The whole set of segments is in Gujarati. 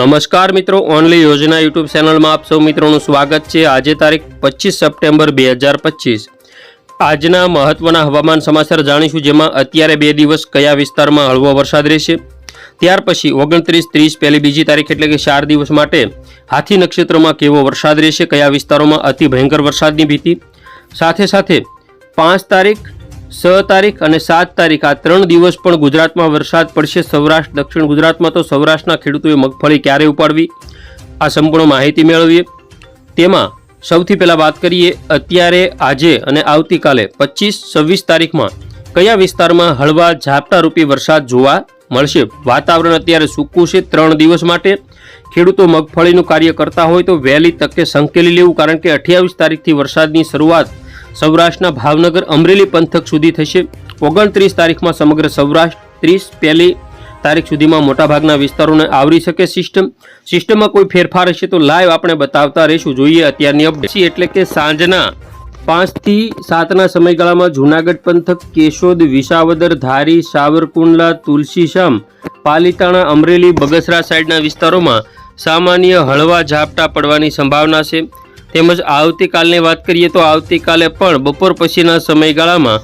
નમસ્કાર મિત્રો, ઓનલી યોજના યુટ્યુબ ચેનલમાં આપ સૌ મિત્રોનું સ્વાગત છે. આજે તારીખ પચીસ સપ્ટેમ્બર બે હજાર પચીસ. આજના મહત્વના હવામાન સમાચાર જાણીશું, જેમાં અત્યારે બે દિવસ કયા વિસ્તારમાં હળવો વરસાદ રહેશે? ત્યાર પછી ઓગણત્રીસ ત્રીસ પહેલી બીજી તારીખ એટલે કે ચાર દિવસ માટે હાથી નક્ષત્રમાં કેવો વરસાદ રહેશે, કયા વિસ્તારોમાં અતિ ભયંકર વરસાદની ભીતિ? સાથે સાથે પાંચ તારીખ છ તારીખ અને સાત તારીખ આ ત્રણ દિવસ પણ ગુજરાતમાં વરસાદ પડશે. સૌરાષ્ટ્ર, દક્ષિણ ગુજરાતમાં તો સૌરાષ્ટ્રના ખેડૂતોએ મગફળી ક્યારે ઉપાડવી? આ સંપૂર્ણ માહિતી મેળવીએ. તેમાં સૌથી પહેલાં વાત કરીએ, અત્યારે, આજે અને આવતીકાલે પચીસ, છવ્વીસ તારીખમાં કયા વિસ્તારમાં હળવા ઝાપટારૂપી વરસાદ જોવા મળશે? વાતાવરણ અત્યારે સૂકું છે ત્રણ દિવસ માટે. ખેડૂતો મગફળીનું કાર્ય કરતા હોય તો વહેલી તકે સંકેલી લેવું, કારણ કે અઠ્યાવીસ તારીખથી વરસાદની શરૂઆત સૌરાષ્ટ્રના ભાવનગર અમરેલી પંથક સુધી થશે. ઓગણત્રીસ તારીખમાં સમગ્ર સૌરાષ્ટ્ર ત્રીસ પહેલી તારીખ સુધીમાં મોટાભાગના વિસ્તારોને આવરી શકે સિસ્ટમ સિસ્ટમમાં કોઈ ફેરફાર હશે તો લાઈવ આપણે બતાવતા રહીશું. જોઈએ અત્યારની અપડેટ એટલે કે સાંજના પાંચથી સાતના સમયગાળામાં જૂનાગઢ પંથક, કેશોદ, વિસાવદર, ધારી, સાવરકુંડલા, તુલસીશામ, પાલીતાણા, અમરેલી, બગસરા સાઈડના વિસ્તારોમાં સામાન્ય હળવા ઝાપટા પડવાની સંભાવના છે. તેમજ આવતીકાલની વાત કરીએ તો આવતીકાલે પણ બપોર પછીના સમયગાળામાં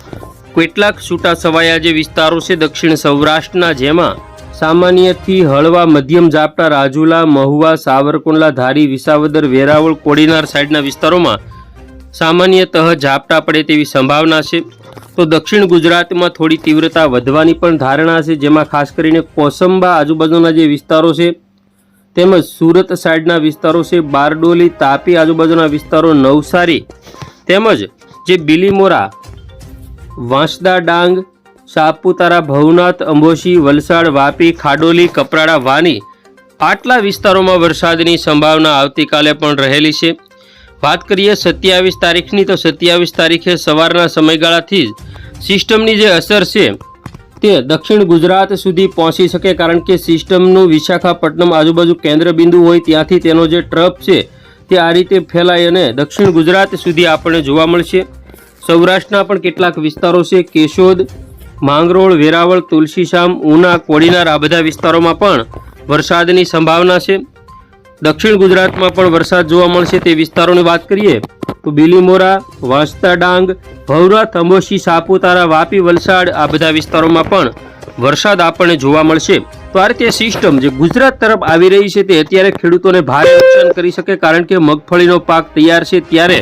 કેટલાક છૂટા છવાયા જે વિસ્તારો છે દક્ષિણ સૌરાષ્ટ્રના, જેમાં સામાન્યથી હળવા મધ્યમ ઝાપટા રાજુલા, મહુવા, સાવરકુંડલા, ધારી, વિસાવદર, વેરાવળ, કોડીનાર સાઈડના વિસ્તારોમાં સામાન્યતઃ ઝાપટા પડે તેવી સંભાવના છે. તો દક્ષિણ ગુજરાતમાં થોડી તીવ્રતા વધવાની પણ ધારણા છે, જેમાં ખાસ કરીને કોસંબા આજુબાજુના જે વિસ્તારો છે તેમજ સુરત સાઈડના વિસ્તારો છે બારડોલી, તાપી આજુબાજુના વિસ્તારો નવસારી. તેમજ જે બિલીમોરા, વાંસદા ડાંગ, સાપુતારા, ભવનાથ, અંબોશી, વલસાડ, વાપી, ખાડોલી, કપરાડા, વાની આટલા વિસ્તારોમાં વરસાદની સંભાવના આવતીકાલે પણ રહેલી છે. વાત કરીએ સત્યાવીસ તારીખની, તો સત્યાવીસ તારીખે સવારના સમયગાળાથી જ સિસ્ટમની જે અસર છે તે દક્ષિણ ગુજરાત સુધી પહોંચી શકે કારણ કે સિસ્ટમનું વિશાખાપટ્ટનમ આજુબાજુ કેન્દ્ર બિંદુ હોય ત્યાંથી તેનો જે ટ્રપ છે તે આ રીતે ફેલાય અને દક્ષિણ ગુજરાત સુધી આપણને જોવા મળશે. સૌરાષ્ટ્રના પણ કેટલાક વિસ્તારો છે કેશોદ, માંગરોળ, વેરાવળ, તુલસીશામ, ઉના, કોડીનાર આ બધા વિસ્તારોમાં પણ વરસાદની સંભાવના છે. દક્ષિણ ગુજરાતમાં પણ વરસાદ જોવા મળશે તે વિસ્તારોની વાત કરીએ બિલીમોરા વાંસતા ડાંગ ભવરા અંબોશી સાપુતારા, વાપી, વલસાડ આ બધા વિસ્તારોમાં પણ વરસાદ આપણને જોવા મળશે. તો આ રીતે સિસ્ટમ જે ગુજરાત તરફ આવી રહી છે તે અત્યારે ખેડૂતોને ભારે નુકસાન કરી શકે કારણ કે મગફળીનો પાક તૈયાર છે ત્યારે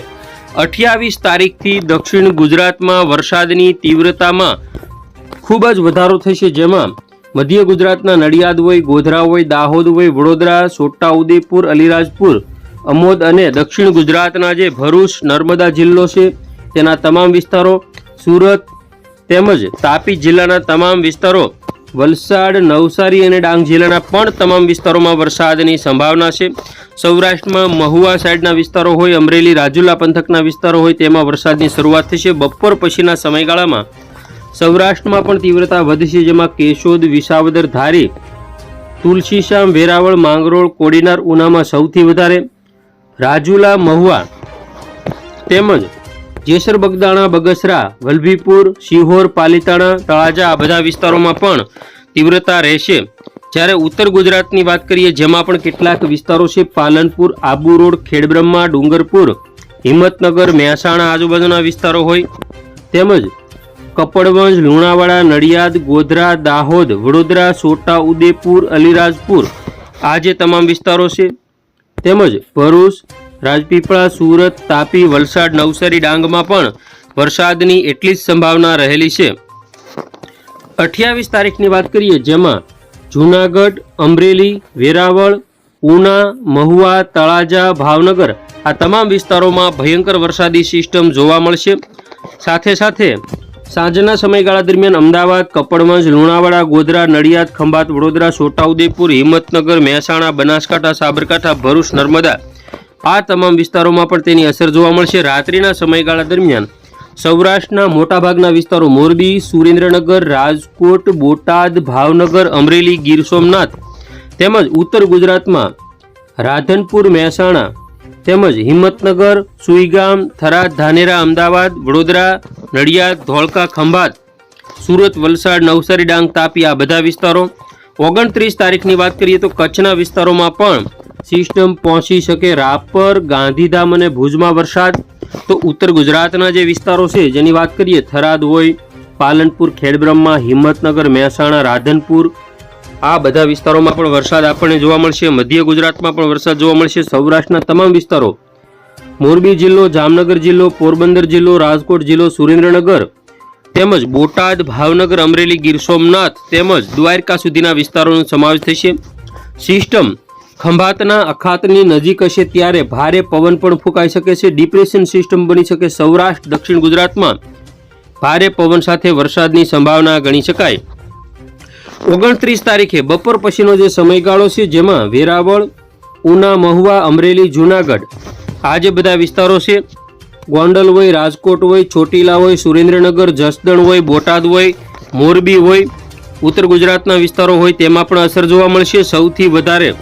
અઠ્યાવીસ તારીખથી દક્ષિણ ગુજરાતમાં વરસાદની તીવ્રતામાં ખૂબ જ વધારો થશે જેમાં મધ્ય ગુજરાતના નડિયાદ હોય, ગોધરા હોય, દાહોદ હોય, વડોદરા છોટાઉદેપુર અલીરાજપુર અમોદ અને દક્ષિણ ગુજરાતના જે ભરૂચ, નર્મદા જિલ્લો છે, તેના તમામ વિસ્તારો, સુરત તેમજ તાપી જિલ્લાના તમામ વિસ્તારો, વલસાડ, નવસારી અને ડાંગ જિલ્લાના પણ તમામ વિસ્તારોમાં વરસાદની સંભાવના છે. સૌરાષ્ટ્રમાં મહુવા સાઈડના વિસ્તારો હોય, અમરેલી, રાજુલા પંથકના વિસ્તારો હોય, તેમાં વરસાદની શરૂઆત થશે. બપોર પછીના સમયગાળામાં સૌરાષ્ટ્રમાં પણ તીવ્રતા વધશે, જેમાં કેશોદ, વિસાવદર ધારી તુલસીશ્યામ વેરાવળ, માંગરોળ, કોડીનાર, ઉનામાં સૌથી વધારે રાજુલા મહુવા તેમજ જેસર બગદાણા, બગસરા, વલભીપુર, શિહોર, પાલીતાણા તળાજા આ બધા વિસ્તારોમાં પણ તીવ્રતા રહેશે. જ્યારે ઉત્તર ગુજરાતની વાત કરીએ, જેમાં પણ કેટલાક વિસ્તારો છે, પાલનપુર, આબુ રોડ, ખેડબ્રહ્મા, ડુંગરપુર, હિંમતનગર, મહેસાણા આજુબાજુના વિસ્તારો હોય, તેમજ કપડવંજ, લુણાવાડા, નડિયાદ, ગોધરા, દાહોદ, વડોદરા, છોટા ઉદેપુર, અલીરાજપુર આ જે તમામ વિસ્તારો છે તેમજ ભરૂચ, રાજપીપળા, સુરત, તાપી, વલસાડ, નવસારી, ડાંગમાં પણ વરસાદની એટલી જ સંભાવના રહેલી છે. અઠ્યાવીસ તારીખની વાત કરીએ જેમાં જૂનાગઢ, અમરેલી, વેરાવળ, ઉના, મહુવા, તળાજા, ભાવનગર આ તમામ વિસ્તારોમાં ભયંકર વરસાદી સિસ્ટમ જોવા મળશે. સાથે સાથે સાંજના સમયગાળા દરમિયાન અમદાવાદ, કપડવંજ, લુણાવાડા, ગોધરા, નડિયાદ, ખંભાત, વડોદરા, છોટાઉદેપુર, હિંમતનગર, મહેસાણા, બનાસકાંઠા, સાબરકાંઠા, ભરૂચ, નર્મદા આ તમામ વિસ્તારોમાં પણ તેની અસર જોવા મળશે. રાત્રિના સમયગાળા દરમિયાન સૌરાષ્ટ્રના મોટાભાગના વિસ્તારો મોરબી, સુરેન્દ્રનગર, રાજકોટ, બોટાદ, ભાવનગર, અમરેલી, ગીર સોમનાથ તેમજ ઉત્તર ગુજરાતમાં રાધનપુર, મહેસાણા તેમજ હિંમતનગર, સુઈગામ, થરાદ, ધાનેરા, અમદાવાદ, વડોદરા, નડિયાદ, ધોળકા, ખંભાત, સુરત, વલસાડ, નવસારી, ડાંગ, તાપી આ બધા વિસ્તારો. ઓગણત્રીસ તારીખની વાત કરીએ તો કચ્છના વિસ્તારોમાં પણ સિસ્ટમ પહોંચી શકે રાપર, ગાંધીધામ અને ભુજમાં વરસાદ. તો ઉત્તર ગુજરાતના જે વિસ્તારો છે, જેની વાત કરીએ, થરાદ હોય, પાલનપુર, ખેડબ્રહ્મા, હિંમતનગર, મહેસાણા, રાધનપુર આ બધા વિસ્તારોમાં પણ વરસાદ આપણને જોવા મળશે. મધ્ય ગુજરાતમાં પણ વરસાદ જોવા મળશે. સૌરાષ્ટ્રના તમામ વિસ્તારો. મોરબી જિલ્લો, જામનગર જિલ્લો, પોરબંદર જિલ્લો, રાજકોટ જિલ્લો, સુરેન્દ્રનગર તેમજ બોટાદ, ભાવનગર, અમરેલી, ગીર સોમનાથ તેમજ દ્વારકા સુધીના વિસ્તારોનો સમાવેશ થશે. સિસ્ટમ ખંભાતના અખાતની નજીક હશે ત્યારે ભારે પવન પણ ફૂંકાઈ શકે છે. ડિપ્રેશન સિસ્ટમ બની શકે. સૌરાષ્ટ્ર, દક્ષિણ ગુજરાતમાં ભારે પવન સાથે વરસાદની સંભાવના ગણી શકાય. ઓગણત્રીસ તારીખે બપોર પછીનો જે સમયગાળો છે, જેમાં વેરાવળ, ઉના, મહુવા, અમરેલી, જૂનાગઢ, આ જે બધા વિસ્તારો છે, ગોંડલ હોય, રાજકોટ હોય, ચોટીલા હોય, સુરેન્દ્રનગર, જસદણ હોય, બોટાદ હોય, મોરબી હોય, ઉત્તર ગુજરાતના વિસ્તારો હોય, તેમાં પણ અસર જોવા મળશે. સૌથી વધારે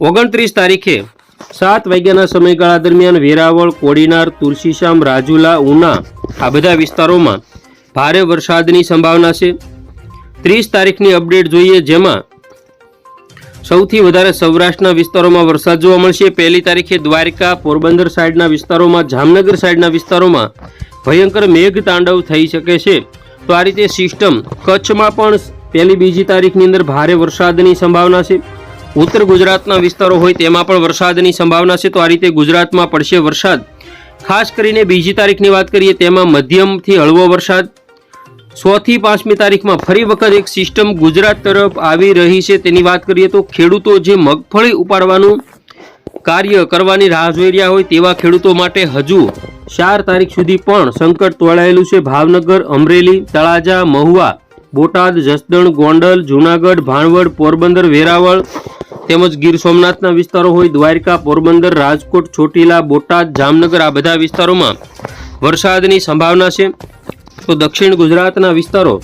ઓગણત્રીસ તારીખે સાત વાગ્યાના સમયગાળા દરમિયાન વેરાવળ, કોડીનાર તુલસીશ્યામ રાજુલા, ઉના આ બધા વિસ્તારોમાં ભારે વરસાદની સંભાવના છે. ત્રીસ તારીખની અપડેટ જોઈએ જેમાં સૌથી વધારે સૌરાષ્ટ્રના વિસ્તારોમાં વરસાદ જોવા મળશે. પહેલી તારીખે દ્વારકા, પોરબંદર સાઈડના વિસ્તારોમાં, જામનગર સાઈડના વિસ્તારોમાં ભયંકર મેઘ તાંડવ થઈ શકે છે. તો આ રીતે સિસ્ટમ કચ્છમાં પણ પહેલી બીજી તારીખની અંદર ભારે વરસાદની સંભાવના છે. ઉત્તર ગુજરાતના વિસ્તારો હોય તેમાં પણ વરસાદની સંભાવના છે. તો આ રીતે ગુજરાતમાં પડશે વરસાદ. ખાસ કરીને બીજી તારીખની વાત કરીએ તેમાં મધ્યમથી હળવો વરસાદ. સો થી પાંચમી તારીખમાં ફરી વખત એક સિસ્ટમ ગુજરાત તરફ આવી રહી છે. તેની વાત કરીએ તો ખેડૂતો જે મગફળી ઉપાડવાનું કાર્ય કરવાની રાહ જોઈ રહ્યા હોય તેવા ખેડૂતો માટે હજુ ચાર તારીખ સુધી પણ સંકટ તોળાયેલું છે. ભાવનગર, અમરેલી, તળાજા, મહુવા, બોટાદ, જસદણ, ગોંડલ, જૂનાગઢ, ભાણવડ, પોરબંદર, વેરાવળ તેમજ ગીર સોમનાથના વિસ્તારો હોય દ્વારકા, પોરબંદર, રાજકોટ, ચોટીલા, બોટાદ, જામનગર આ બધા વિસ્તારોમાં વરસાદની સંભાવના છે. તો દક્ષિણ ગુજરાતના વિસ્તારો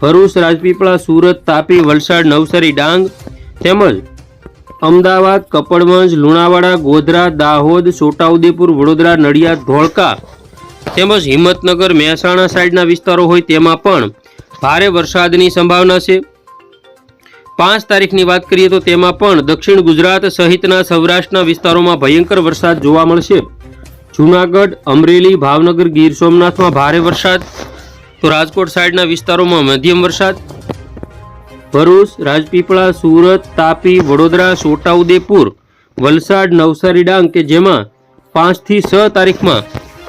ભરૂચ, રાજપીપળા, સુરત, તાપી, વલસાડ, નવસારી, ડાંગ તેમજ અમદાવાદ, કપડવંજ, લુણાવાડા, ગોધરા, દાહોદ, છોટાઉદેપુર, વડોદરા, નડિયાદ, ધોળકા તેમજ હિંમતનગર, મહેસાણા સાઈડના વિસ્તારો હોય તેમાં પણ ભારે વરસાદની સંભાવના છે. પાંચ તારીખની વાત કરીએ તો તેમાં પણ દક્ષિણ ગુજરાત સહિતના સૌરાષ્ટ્રના વિસ્તારોમાં ભયંકર વરસાદ જોવા મળશે. જૂનાગઢ, અમરેલી, ભાવનગર, ગીર સોમનાથમાં ભારે વરસાદ. તો રાજકોટ સાઈડના વિસ્તારોમાં મધ્યમ વરસાદ. ભરૂચ, રાજપીપળા, સુરત, તાપી, વડોદરા, છોટાઉદેપુર, વલસાડ, નવસારી, ડાંગ કે જેમાં પાંચથી છ તારીખમાં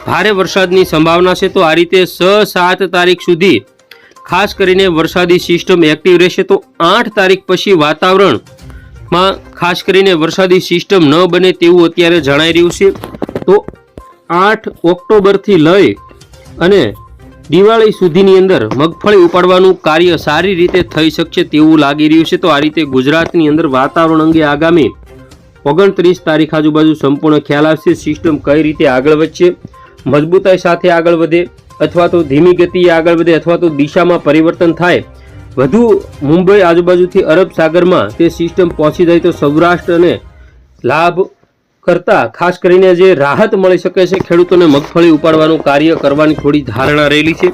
ભારે વરસાદની સંભાવના છે, તો આ રીતે છ સાત તારીખ સુધી ખાસ કરીને વરસાદી સિસ્ટમ એક્ટિવ રહેશે, તો આઠ તારીખ પછી વાતાવરણમાં ખાસ કરીને વરસાદી સિસ્ટમ ન બને તેવું અત્યારે જણાઈ રહ્યું છે. તો આઠ ઓક્ટોબરથી લઈ અને દિવાળી સુધીની અંદર મગફળી ઉપાડવાનું કાર્ય સારી રીતે થઈ શકશે તેવું લાગી રહ્યું છે. તો આ રીતે ગુજરાતની અંદર વાતાવરણ અંગે આગામી ઓગણત્રીસ તારીખ આજુબાજુ સંપૂર્ણ ખ્યાલ આવશે. સિસ્ટમ કઈ રીતે આગળ વધશે, મજબૂતાઈ સાથે આગળ વધે અથવા તો ધીમી ગતિએ આગળ વધે અથવા તો દિશામાં પરિવર્તન થાય. વધુ મુંબઈ આજુબાજુથી અરબ સાગરમાં તે સિસ્ટમ પહોંચી જાય તો સૌરાષ્ટ્ર અને લાભ કરતા, ખાસ કરીને જે રાહત મળી શકે છે ખેડૂતોને મગફળી ઉપાડવાનું કાર્ય કરવાની થોડી ધારણા રહેલી છે.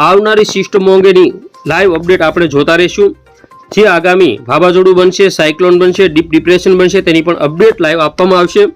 આવનારી સિસ્ટમો અંગેની લાઈવ અપડેટ આપણે જોતા રહીશું. જે આગામી વાવાઝોડું બનશે સાયક્લોન બનશે ડીપ ડિપ્રેશન બનશે, તેની પણ અપડેટ લાઈવ આપવામાં આવશે.